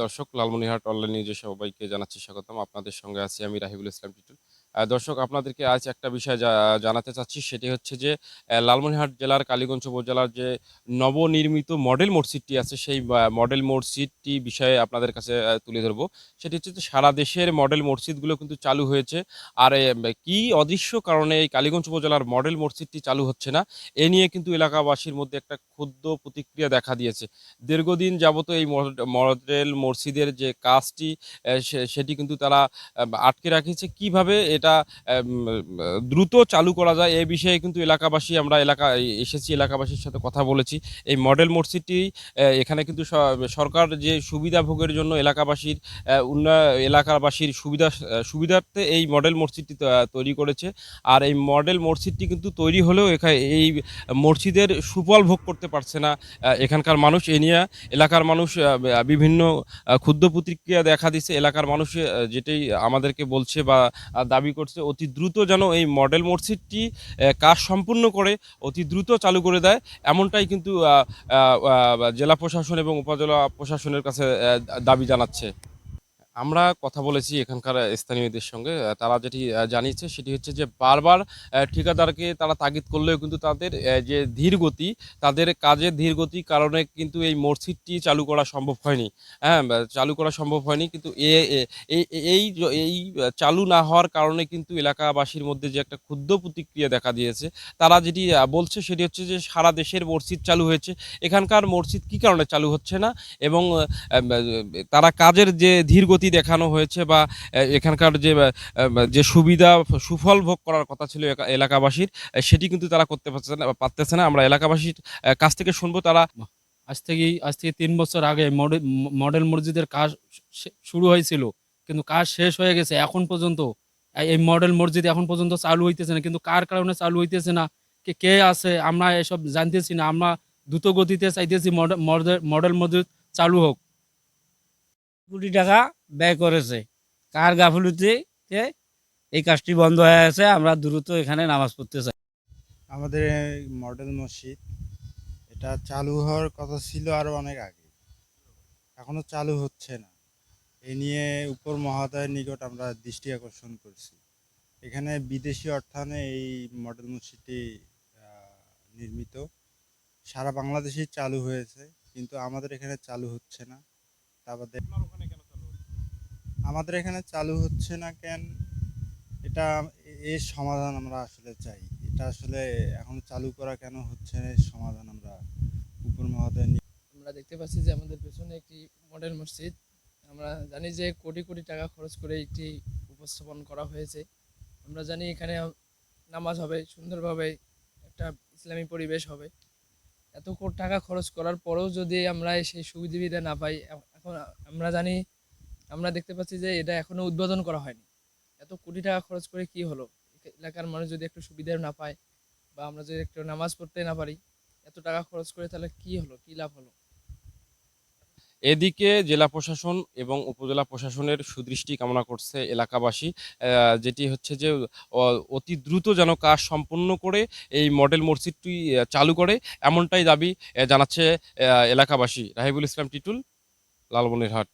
দর্শক লালমনিরহাট অনলাইন নিউজে সবাইকে জানাচ্ছি স্বাগতম। আপনাদের সঙ্গে আছি আমি রাহিবুল ইসলাম টিটুল। দর্শক আপনাদেরকে আজ একটা বিষয় জানাতে চাচ্ছি। সেটি হচ্ছে যে আহ, লালমনিরহাট জেলার কালীগঞ্জ উপজেলার যে নবনির্মিত মডেল মসজিদটি আছে সেই মডেল মসজিদটি বিষয়ে আপনাদের কাছে তুলে ধরবো। সেটি হচ্ছে যে সারা দেশের মডেল মসজিদগুলো কিন্তু চালু হয়েছে। আর কি অদৃশ্য কারণে এই কালীগঞ্জ উপজেলার মডেল মসজিদটি চালু হচ্ছে না এ নিয়ে কিন্তু এলাকাবাসীর মধ্যে একটা ক্ষুদ্র প্রতিক্রিয়া দেখা দিয়েছে। দীর্ঘদিন যাবত এই মড- মডেল মসজিদের যে কাজটি সেটি কিন্তু তারা আটকে রাখিয়েছে। কীভাবে এটা উম, দ্রুত চালু করা যায়। এই বিষয়ে কিন্তু এলাকাবাসী আমরা এলাকা এসেছি এলাকাবাসীর সাথে কথা বলেছি। এই মডেল মসজিদটি এখানে কিন্তু সরকার যে সুবিধা ভোগের জন্য এলাকাবাসীর উন্নয়ন এলাকাবাসীর সুবিধা সুবিধার্থে এই মডেল মসজিদটি তৈরি করেছে। আর এই মডেল মসজিদটি কিন্তু তৈরি হলেও এখানে এই মসজিদের সুফল ভোগ করতে পারছে না এখানকার মানুষ। এ নিয়ে এলাকার মানুষ বিভিন্ন ক্ষুদ্র প্রতিক্রিয়া দেখা দিচ্ছে। এলাকার মানুষ যেটাই আমাদেরকে বলছে বা দাবি করছে, অতি দ্রুত যেন এই মডেল মসজিদটি কাজ সম্পূর্ণ করে, অতি দ্রুত চালু করে দেয়। এমনটাই কিন্তু জেলা প্রশাসন এবং উপজেলা প্রশাসনের কাছে দাবি জানাচ্ছে। আমরা কথা বলেছি এখানকার স্থানীয়দের সঙ্গে তারা যেটি জানিয়েছে সেটি হচ্ছে যে বারবার ঠিকাদারকে তারা তাগিদ করলেও কিন্তু তাদের যে ধীর গতি, তাদের কাজের ধীর গতি কারণে কিন্তু এই মসজিদটি চালু করা সম্ভব হয়নি। হ্যাঁ চালু করা সম্ভব হয়নি, কিন্তু এই এই চালু না হওয়ার কারণে কিন্তু এলাকাবাসীর মধ্যে যে একটা ক্ষুদ্র প্রতিক্রিয়া দেখা দিয়েছে, তারা যেটি বলছে সেটি হচ্ছে যে সারা দেশের মসজিদ চালু হয়েছে। এখানকার মসজিদ কী কারণে চালু হচ্ছে না? এবং তারা কাজের যে ধীর গতি দেখানো হয়েছে বা এখানকার যে যে সুবিধা, সুফল ভোগ করার কথা ছিল এলাকাবাসীর সেটি কিন্তু তারা করতে পারছে না, পারতেছে না। আমরা এলাকাবাসীর কাছ থেকে শুনব তারা। আজ থেকে আজ থেকে তিন বছর আগে মডেল মসজিদের কাজ শুরু হয়েছিল, কিন্তু কাজ শেষ হয়ে গেছে। এখন পর্যন্ত এই- এই মডেল মসজিদ এখন পর্যন্ত চালু হইতেছে না, কিন্তু কার কারণে চালু হইতেছে না? কে কে আছে? আমরা এসব জানতেছি না। আমরা দ্রুত গতিতে চাইতেছি মডেল মডেল মসজিদ চালু হোক। কোটি টাকা ব্যয় করেছে। কার গাফলুতে এই কাজটি বন্ধ হয়ে আছে আমরা দ্রুত এখানে নামাজ পড়তে চাই। আমাদের মডেল মসজিদ, এটা চালু হওয়ার কথা ছিল আরও অনেক আগে। এখনও চালু হচ্ছে না। এ নিয়ে উপর মহোদয়ের নিকট আমরা দৃষ্টি আকর্ষণ করছি। এখানে বিদেশি অর্থায়নে এই মডেল মসজিদটি নির্মিত। সারা বাংলাদেশেই চালু হয়েছে, কিন্তু আমাদের এখানে চালু হচ্ছে না। তারপরে আমাদের এখানে চালু হচ্ছে না কেন? এটা এর সমাধান আমরা আসলে চাই। এটা আসলে এখন চালু করা কেন হচ্ছে না এর সমাধান আমরা উপর মহোদয় আমরা দেখতে পাচ্ছি যে আমাদের পেছনে একটি মডেল মসজিদ। আমরা জানি যে কোটি কোটি টাকা খরচ করে একটি উপস্থাপন করা হয়েছে। আমরা জানি এখানে নামাজ হবে সুন্দরভাবে একটা ইসলামী পরিবেশ হবে। এত কোটি টাকা খরচ করার পরেও যদি আমরা সেই সুবিধা না পাই এখন আমরা জানি, আমরা দেখতে পাচ্ছি যে এটা এখনও উদ্বোধন করা হয়নি। এত কোটি টাকা খরচ করে কি হলো? এলাকার মানুষ যদি একটু সুবিধা না পায় বা আমরা যদি একটু নামাজ পড়তে না পারি, এত টাকা খরচ করে তাহলে কি হলো? কি লাভ হলো? এদিকে জেলা প্রশাসন এবং উপজেলা প্রশাসনের সুদৃষ্টি কামনা করছে এলাকাবাসী যেটি হচ্ছে যে অতি দ্রুত যেন কাজ সম্পন্ন করে এই মডেল মসজিদটি চালু করে, এমনটাই দাবি জানাচ্ছে এলাকাবাসী। রাহিবুল ইসলাম টিটুল। লালমনিরহাট।